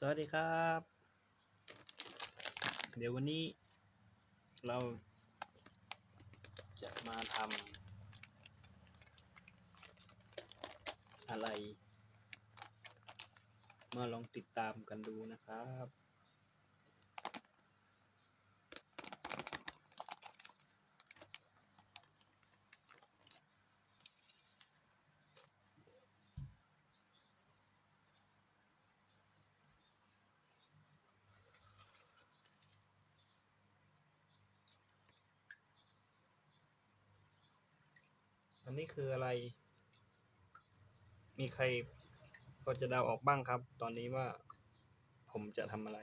สวัสดีครับ เดี๋ยววันนี้เราจะมาทำอะไร มาลองติดตามกันดูนะครับ นี้คืออะไร มีใครพอจะเดาออกบ้างครับ ตอนนี้ว่าผมจะทำอะไร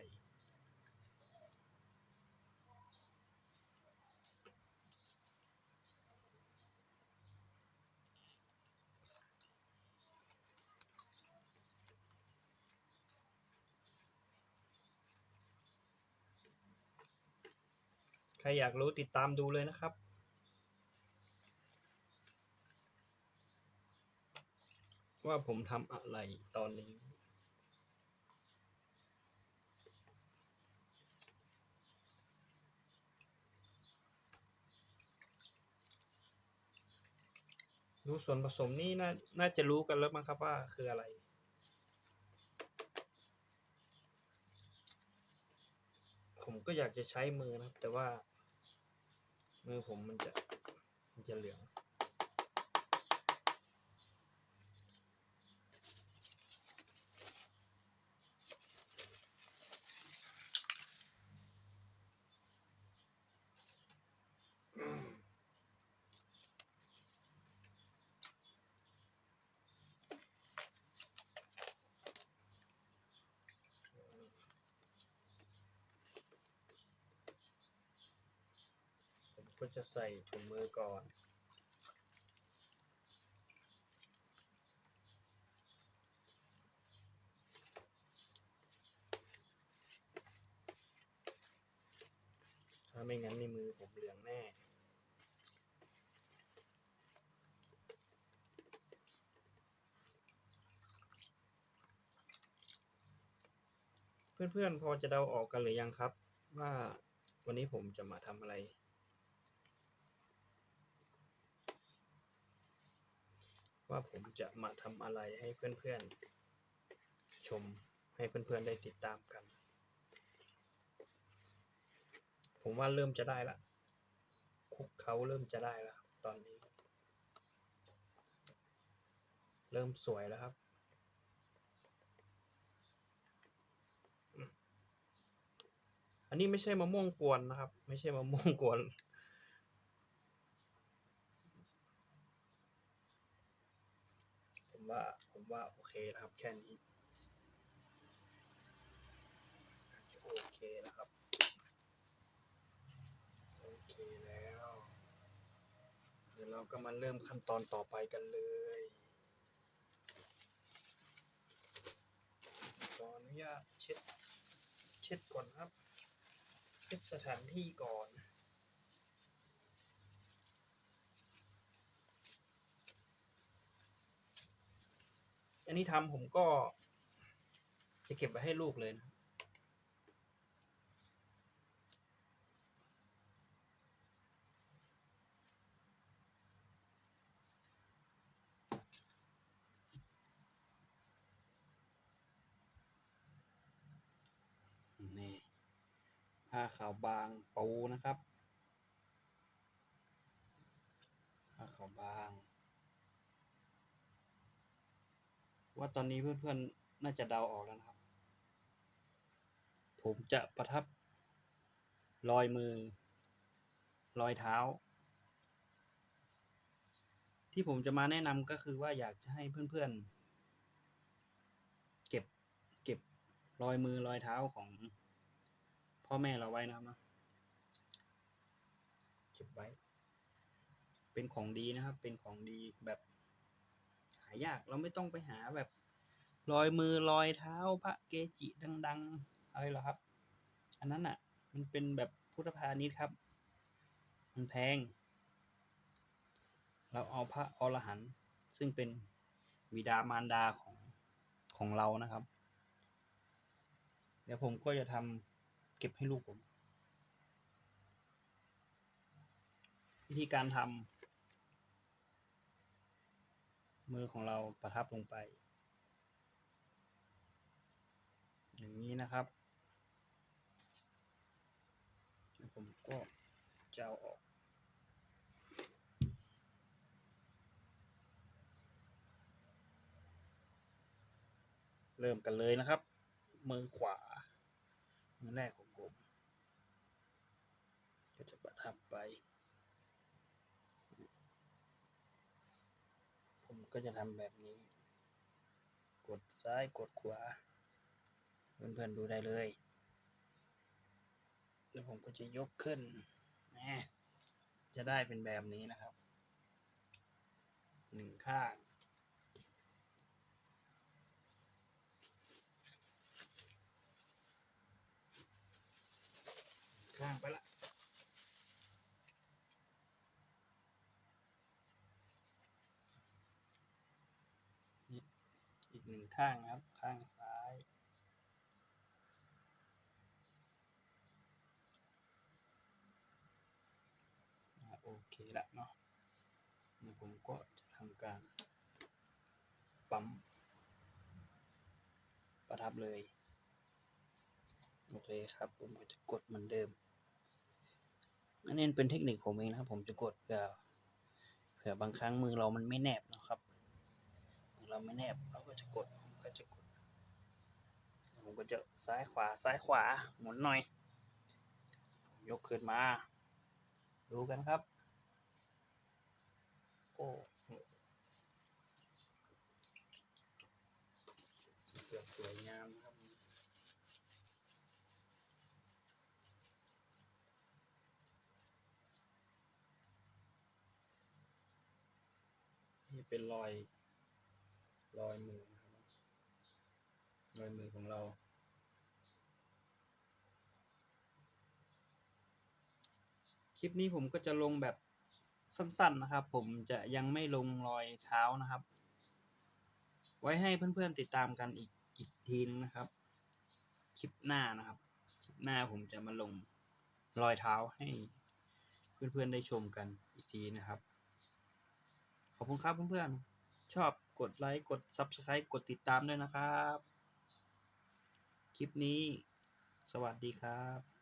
ใครอยากรู้ติดตามดูเลยนะครับ ว่าผมทำอะไรตอนนี้ รู้ส่วนผสมนี่น่าน่าจะรู้กันแล้วมั้งครับว่าคืออะไรผมก็อยากจะใช้มือนะครับแต่ว่า มือผมมันจะมันจะเหลือง ผม ก็จะใส่ถุงมือก่อน ถ้าไม่งั้นในมือผมเหลืองแน่เพื่อนๆพอจะเดาออกกันหรือยังครับ ว่าวันนี้ผมจะมาทำอะไร ว่าผมจะมาทำอะไรให้เพื่อนๆ ชมให้เพื่อนๆได้ติดตามกัน ผมว่าเริ่มจะได้ละคุกเขาเริ่มจะได้แล้วตอนนี้ เริ่มสวยแล้วครับอันนี้ไม่ใช่มะม่วงกวนนะครับ ไม่ใช่มะม่วงกวน ผม ว่าผมว่าโอเคนะครับ แค่นี้โอเคแล้วครับโอเคแล้ว เดี๋ยวเราก็มาเริ่มขั้นตอนต่อไปกันเลยขออนุญาตเช็ดเช็ดก่อนครับเช็ดสถานที่ก่อน นนี้ทำผมก็จะเก็บไว้ให้ลูกเลยนะนี่ผ้าขาวบางปูนะครับผ้าขาวบาง ว่าตอนนี้เพื่อนๆ น่าจะเดาออกแล้วนะครับ ผมจะประทับรอยมือ รอยเท้า ที่ผมจะมาแนะนำก็คือว่าอยากจะให้เพื่อนๆ เก็บเก็บรอยมือรอยเท้าของพ่อแม่เราไว้นะครับเนะเก็บไว้ เป็นของดีนะครับ เป็นของดีแบบายาก เราไม่ต้องไปหาแบบรอยมือรอยเท้าพระเกจิดัง ๆ อะไรหรอกครับ อันนั้นอะ มันเป็นแบบพุทธพาณิชย์ครับ มันแพง เราเอาพระอรหันต์ซึ่งเป็นบิดามารดาของของเรานะครับ เดี๋ยวผมก็จะทำเก็บให้ลูกผม วิธีการทำ มือของเราประทับลงไป อย่างนี้นะครับผมก็จะเอาออก เริ่มกันเลยนะครับ มือขวา มือแรกของผมก็จะประทับไป ผม ก็จะทำแบบนี้ กดซ้ายกดขวา เพื่อนๆดูได้เลย แล้วผมก็จะยกขึ้นนะจะได้เป็นแบบนี้นะครับหนึ่งข้างข้างไปละ อีก หนึ่งข้างครับ ข้างซ้าย โอเคละเนาะเดี๋ยวผมก็จะทำการปั๊ม ประทับเลย โอเคครับ ผมก็จะกดเหมือนเดิมอันนี้เป็นเทคนิคผมเองนะครับ ผมจะกดเผื่อเผื่อบางครั้งมือเรามันไม่แนบนะครับ เราไม่แนบเราก็จะกดผมก็จะกดผมก็จะซ้ายขวาซ้ายขวาหมุนหน่อย ยกขึ้นมา ดูกันครับ โอ้โหสวยงามครับนี่เป็นรอย รอยมือนะครับรอยมือของเรา คลิปนี้ผมก็จะลงแบบสั้นๆนะครับ ผมจะยังไม่ลงรอยเท้านะครับ ไว้ให้เพื่อนๆติดตามกันอีกอีกทีนึงนะครับ คลิปหน้านะครับ คลิปหน้าผมจะมาลงรอยเท้าให้เพื่อนๆได้ชมกันอีกทีนะครับ ขอบคุณครับเพื่อนๆ ชอบกดไลค์กด Subscribe กดติดตามด้วยนะครับ คลิปนี้ สวัสดีครับ